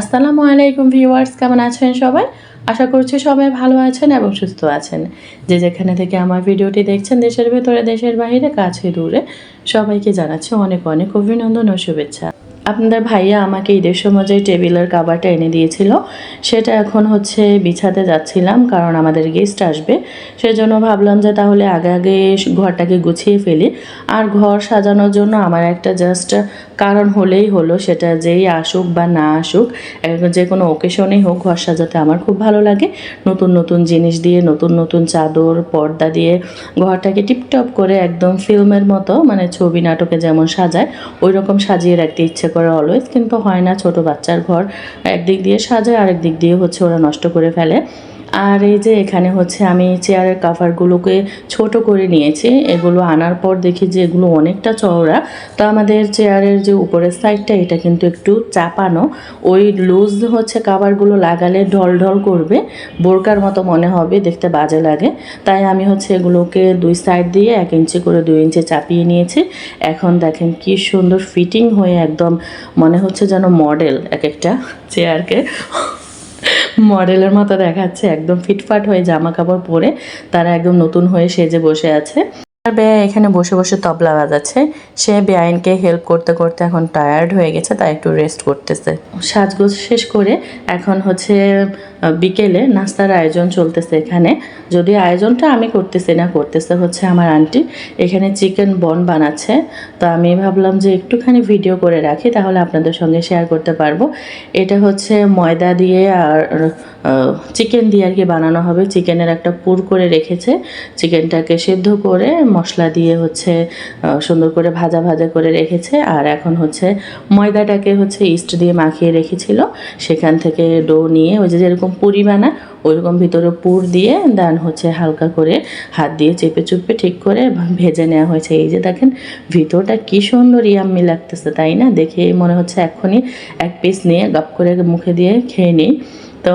আসসালামু আলাইকুম ভিউয়ার্স, কেমন আছেন সবাই? আশা করছি সবাই ভালো আছেন এবং সুস্থ আছেন। যে যেখানে থেকে আমার ভিডিওটি দেখছেন, দেশের ভেতরে, দেশের বাইরে কাছে দূরে, সবাইকে জানাচ্ছি অনেক অনেক অভিনন্দন ও শুভেচ্ছা। আপনাদের ভাইয়া আমাকে ঈদের সময় যে টেবিলের কাবারটা এনে দিয়েছিল, সেটা এখন হচ্ছে বিছাতে যাচ্ছিলাম, কারণ আমাদের গেস্ট আসবে। সেজন্য ভাবলাম যে তাহলে আগে আগে ঘরটাকে গুছিয়ে ফেলি। আর ঘর সাজানোর জন্য আমার একটা জাস্ট কারণ হলেই হলো, সেটা যেই আসুক বা না আসুক যে কোনো ওকেশনেই হোক ঘর সাজাতে আমার খুব ভালো লাগে। নতুন নতুন জিনিস দিয়ে, নতুন নতুন চাদর, পর্দা দিয়ে ঘরটাকে টিপটপ করে একদম ফিল্মের মতো মানে ছবি, নাটকে যেমন সাজায় ওই রকম সাজিয়ে রাখতে ইচ্ছে করে অলওয়েজ কিন্তু হয় না। ছোট বাচ্চার ঘর একদিক দিয়ে সাজায় আরেক দিক দিয়ে হচ্ছে ওরা নষ্ট করে ফেলে। আর এই যে এখানে হচ্ছে আমি চেয়ারের কাভারগুলোকে ছোট করে নিয়েছি। এগুলো আনার পর দেখি যে এগুলো অনেকটা চওড়া। তো আমাদের চেয়ারের যে উপরের সাইডটা এটা কিন্তু একটু চাপানো। ওই লুজ হচ্ছে কাভারগুলো লাগালে ঢল ঢল করবে। বোরকার মতো মনে হবে, দেখতে বাজে লাগে। তাই আমি হচ্ছে এগুলোকে দুই সাইড দিয়ে এক ইঞ্চি করে দুই ইঞ্চি চাপিয়ে নিয়েছি। এখন দেখেন কি সুন্দর ফিটিং হয়ে একদম মনে হচ্ছে যেন মডেল এক একটা চেয়ারকে। মডেলের মতো দেখাচ্ছে, একদম ফিটফাট হয়ে জামা কাপড় পরে তারা একদম নতুন হয়ে সেজে বসে আছে। আর বেয়া এখানে বসে বসে তবলা বাজাচ্ছে। সে বেআইনকে হেল্প করতে করতে এখন টায়ার্ড হয়ে গেছে, তাই একটু রেস্ট করতেছে। সাজগোজ শেষ করে এখন হচ্ছে বিকেলে নাস্তার আয়োজন চলতেছে এখানে। যদি আয়োজনটা আমি করতেছি না, করতেছে হচ্ছে আমার আন্টি এখানে চিকেন বন বানাচ্ছে। তো আমি ভাবলাম যে একটুখানি ভিডিও করে রাখি, তাহলে আপনাদের সঙ্গে শেয়ার করতে পারব। এটা হচ্ছে ময়দা দিয়ে আর চিকেন দিয়ে আর কি বানানো হবে। চিকেনের একটা পুর করে রেখেছে। চিকেনটাকে সেদ্ধ করে মশলা দিয়ে হচ্ছে সুন্দর করে ভাজা ভাজা করে রেখেছে। আর এখন হচ্ছে ময়দাটাকে হচ্ছে ইস্ট দিয়ে মাখিয়ে রেখেছিল। সেখান থেকে ডো নিয়ে ওই যে যেরকম পুরি বানা ওইরকম ভিতরে পুর দিয়ে দেন হচ্ছে হালকা করে হাত দিয়ে চেপে চুপে ঠিক করে ভেজে নেওয়া হয়েছে। এই যে দেখেন, ভিতরটা কি সুন্দর ইয়াম্মি লাগতেছে, তাই না? দেখে মনে হচ্ছে এখনই এক পিস নিয়ে গাপ করে মুখে দিয়ে খেয়ে নিই। তো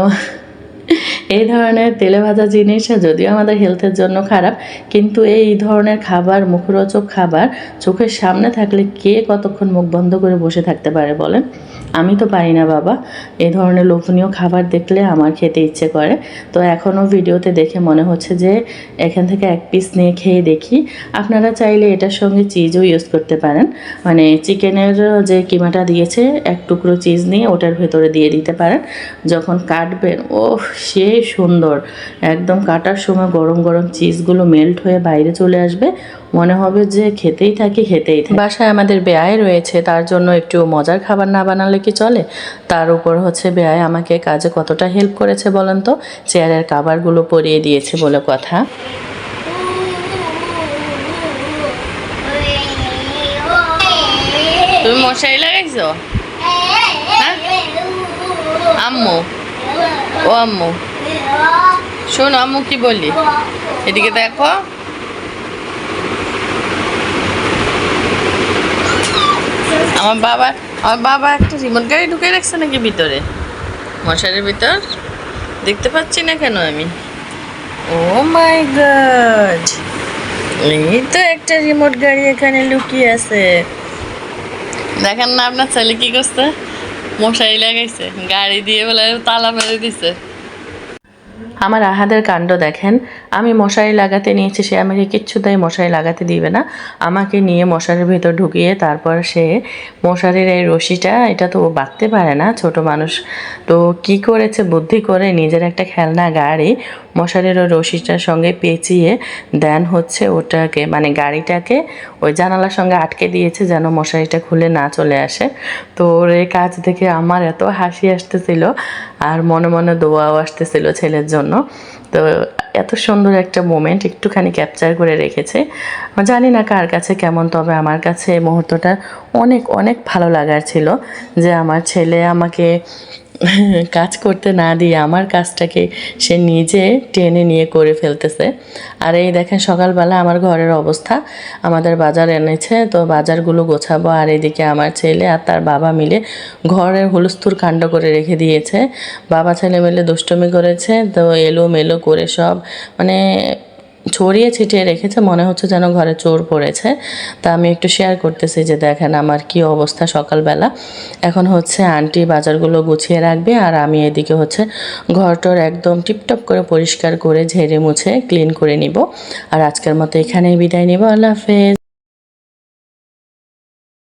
এই ধরনের তেলে ভাজা জিনিস যদিও আমাদের হেলথের জন্য খারাপ, কিন্তু এই ধরনের খাবার, মুখরোচক খাবার চোখের সামনে থাকলে কে কতক্ষণ মুখ বন্ধ করে বসে থাকতে পারে বলেন? আমি তো পারি না বাবা। এই ধরনের লোভনীয় খাবার দেখলে আমার খেতে ইচ্ছে করে। তো এখনও ভিডিওতে দেখে মনে হচ্ছে যে এখান থেকে এক পিস নিয়ে খেয়ে দেখি। আপনারা চাইলে এটার সঙ্গে চিজও ইউজ করতে পারেন। মানে চিকেনের যে কিমাটা দিয়েছে, এক টুকরো চিজ নিয়ে ওটার ভেতরে দিয়ে দিতে পারেন। যখন কাটবেন ও সুন্দর। একদম কাটার সময় গরম গরম চিজগুলো মেল্ট হয়ে বাইরে চলে আসবে। মনে হবে যে খেতেই থাকি খেতেই থাকি। বাসায় আমাদের বেয়াই রয়েছে, তার জন্য একটু মজার খাবার না বানালে কি চলে? তার উপর হচ্ছে বেয়াই আমাকে কাজে কতটা হেল্প করেছে বলেন তো? চেয়ারের কাবারগুলো পরিয়ে দিয়েছে বলে কথা। তুমি মশারি লাগাইছো? হ্যাঁ? আম্মু? ও আম্মু। শোনো, আম্মু কি বলি এদিকে দেখো। আমার বাবা আমার বাবা একটা রিমোট গাড়ি ঢুকে রাখছে নাকি ভিতরে? মশারির ভিতর? দেখতে পাচ্ছি না কেন আমি? Oh my god! এই তো একটা রিমোট গাড়ি এখানে লুকিয়ে আছে। দেখেন না আপনার ছেলে কি করছে? মশারি লাগাইছে, গাড়ি দিয়ে বলে তালা মেরে দিছে। আমার আহাদের কাণ্ড দেখেন। আমি মশারি লাগাতে নিয়েছি, সে আমাকে কিচ্ছু তাই মশারি লাগাতে দিবে না। আমাকে নিয়ে মশারির ভিতর ঢুকিয়ে তারপর সে মশারির এই রশিটা, এটা তো ও বাঁধতে পারে না, ছোট মানুষ। তো কি করেছে, বুদ্ধি করে নিজের একটা খেলনা, গাড়ি, মশারির ওই রশিটার সঙ্গে পেঁচিয়ে দেন হচ্ছে ওটাকে মানে গাড়িটাকে ওই জানালার সঙ্গে আটকে দিয়েছে যেন মশারিটা খুলে না চলে আসে। তো ওর এই কাজ দেখে আমার এত হাসি আসতেছিল, আর মনে মনে দোয়াও আসতেছিল ছেলের জন্য। তো এত সুন্দর একটা মোমেন্ট একটুখানি ক্যাপচার করে রেখেছে। জানি না কার কাছে কেমন, তবে আমার কাছে এই মুহূর্তটা অনেক অনেক ভালো লাগার ছিল যে আমার ছেলে আমাকে কাজ করতে না দিয়ে আমার কাজটাকে সে নিজে টেনে নিয়ে করে ফেলতেছে। আর এই দেখেন সকালবেলা আমার ঘরের অবস্থা। আমাদের বাজার এনেছে, তো বাজারগুলো গোছাবো। আর এদিকে আমার ছেলে আর তার বাবা মিলে ঘরের হুলস্থুর কাণ্ড করে রেখে দিয়েছে। বাবা ছেলে মিলে দুষ্টমি করেছে, তো এলো মেলো করে সব মানে ছড়িয়ে ছিটিয়ে রেখেছে, মনে হচ্ছে যেন ঘরে চোর পড়েছে। তা আমি একটু শেয়ার করতেছি যে দেখেন আমার কি অবস্থা সকালবেলা। এখন হচ্ছে আন্টি বাজারগুলো গুছিয়ে রাখবে আর আমি এদিকে হচ্ছে ঘরটর একদম টিপটপ করে পরিষ্কার করে ঝেড়ে মুছে ক্লিন করে নিব। আর আজকের মতো এখানেই বিদায় নিব, আল্লাহ হাফেজ।